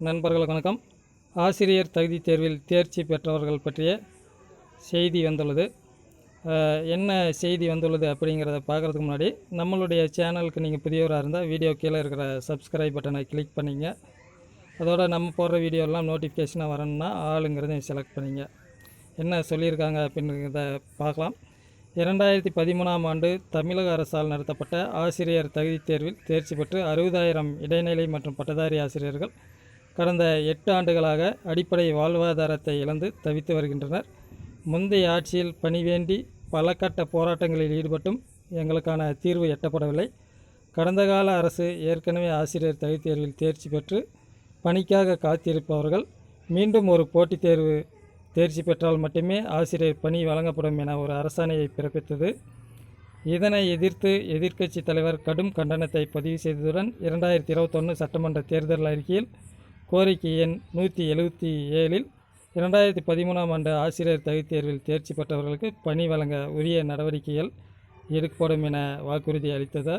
நண்பர்கள் வணக்கம். ஆசிரியர் தகுதி தேர்வில் தேர்ச்சி பெற்றவர்கள் பற்றிய செய்தி வந்துள்ளது. என்ன செய்தி வந்துள்ளது அப்படிங்கிறத பார்க்குறதுக்கு முன்னாடி நம்மளுடைய சேனலுக்கு நீங்கள் புதியவராக இருந்தால் வீடியோ கீழே இருக்கிற சப்ஸ்கிரைப் பட்டனை கிளிக் பண்ணிங்க. அதோட நம்ம போடுற வீடியோலாம் நோட்டிஃபிகேஷனாக வரணும்னா ஆளுங்கிறதையும் செலக்ட் பண்ணிங்க. என்ன சொல்லியிருக்காங்க அப்படிங்கிறத பார்க்கலாம். இரண்டாயிரத்தி பதிமூணாம் ஆண்டு தமிழக அரசால் நடத்தப்பட்ட ஆசிரியர் தகுதி தேர்வில் தேர்ச்சி பெற்று அறுபதாயிரம் இடைநிலை மற்றும் பட்டதாரி ஆசிரியர்கள் கடந்த எட்டு ஆண்டுகளாக அடிப்படை வாழ்வாதாரத்தை இழந்து தவித்து வருகின்றனர். முந்தைய ஆட்சியில் பணி வேண்டி பல கட்ட போராட்டங்களில் ஈடுபட்டும் எங்களுக்கான தீர்வு எட்டப்படவில்லை. கடந்த கால அரசு ஏற்கனவே ஆசிரியர் தகுதி தேர்வில் தேர்ச்சி பெற்று பணிக்காக காத்திருப்பவர்கள் மீண்டும் ஒரு போட்டித் தேர்வு தேர்ச்சி பெற்றால் மட்டுமே ஆசிரியர் பணி வழங்கப்படும் என ஒரு அரசாணையை பிறப்பித்தது. இதனை எதிர்த்து எதிர்க்கட்சி தலைவர் கடும் கண்டனத்தை பதிவு செய்ததுடன் இரண்டாயிரத்தி இருபத்தொன்று சட்டமன்ற தேர்தல் அறிக்கையில் கோரிக்கை எண் நூற்றி எழுபத்தி ஏழில் இரண்டாயிரத்தி பதிமூணாம் ஆண்டு ஆசிரியர் தகுதி தேர்வில் தேர்ச்சி பெற்றவர்களுக்கு பணி வழங்க உரிய நடவடிக்கைகள் எடுக்கப்படும் என வாக்குறுதி அளித்தது.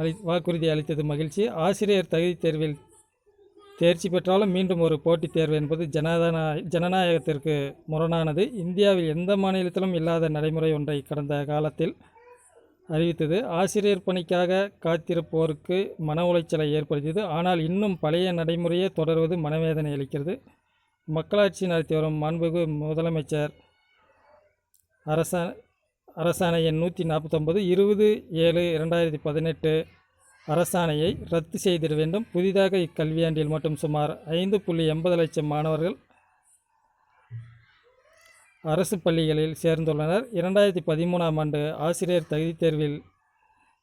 அளி வாக்குறுதி அளித்தது மகிழ்ச்சி. ஆசிரியர் தகுதி தேர்வில் தேர்ச்சி பெற்றாலும் மீண்டும் ஒரு போட்டித் தேர்வு என்பது ஜனதன ஜனநாயகத்திற்கு முரணானது. இந்தியாவில் எந்த மாநிலத்திலும் இல்லாத நடைமுறை ஒன்றை கடந்த காலத்தில் அறிவித்தது. ஆசிரியர் பணிக்காக காத்திருப்போருக்கு மன உளைச்சலை ஏற்படுத்தியது. ஆனால் இன்னும் பழைய நடைமுறையே தொடர்வது மனவேதனை அளிக்கிறது. மக்களாட்சி நடத்தி வரும் மாண்புகு முதலமைச்சர் அரச அரசாணை எண் நூற்றி நாற்பத்தொம்பது இருபது ஏழு இரண்டாயிரத்தி பதினெட்டு அரசாணையை ரத்து செய்திட வேண்டும். புதிதாக இக்கல்வியாண்டில் மட்டும் சுமார் ஐந்து புள்ளி எண்பது லட்சம் மாணவர்கள் அரசு பள்ளிகளில் சேர்ந்துள்ளனர். இரண்டாயிரத்தி பதிமூணாம் ஆண்டு ஆசிரியர் தகுதித் தேர்வில்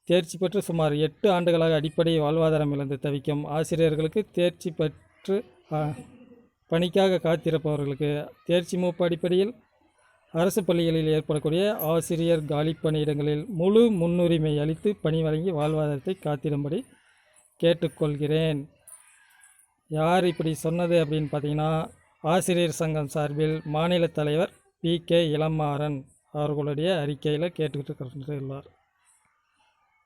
தேர்ச்சி பெற்று சுமார் எட்டு ஆண்டுகளாக அடிப்படை வாழ்வாதாரம் இழந்து தவிக்கும் ஆசிரியர்களுக்கு தேர்ச்சி பெற்று பணிக்காக காத்திருப்பவர்களுக்கு தேர்ச்சி மூப்பு அடிப்படையில் அரசு பள்ளிகளில் ஏற்படக்கூடிய ஆசிரியர் காலி பணியிடங்களில் முழு முன்னுரிமை அளித்து பணி வழங்கி வாழ்வாதாரத்தை காத்திடும்படி கேட்டுக்கொள்கிறேன். யார் இப்படி சொன்னது அப்படின்னு பார்த்தீங்கன்னா ஆசிரியர் சங்கம் சார்பில் மாநில தலைவர் பி கே இளமாறன் அவர்களுடைய அறிக்கையில் கேட்டுக்கிட்டு உள்ளார்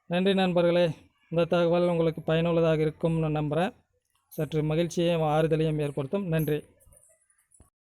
நன்றி நண்பர்களே இந்த தகவல் உங்களுக்கு பயனுள்ளதாக இருக்கும்னு நம்புகிறேன் சற்று மகிழ்ச்சியையும் ஆறுதலையும் ஏற்படுத்தும். நன்றி.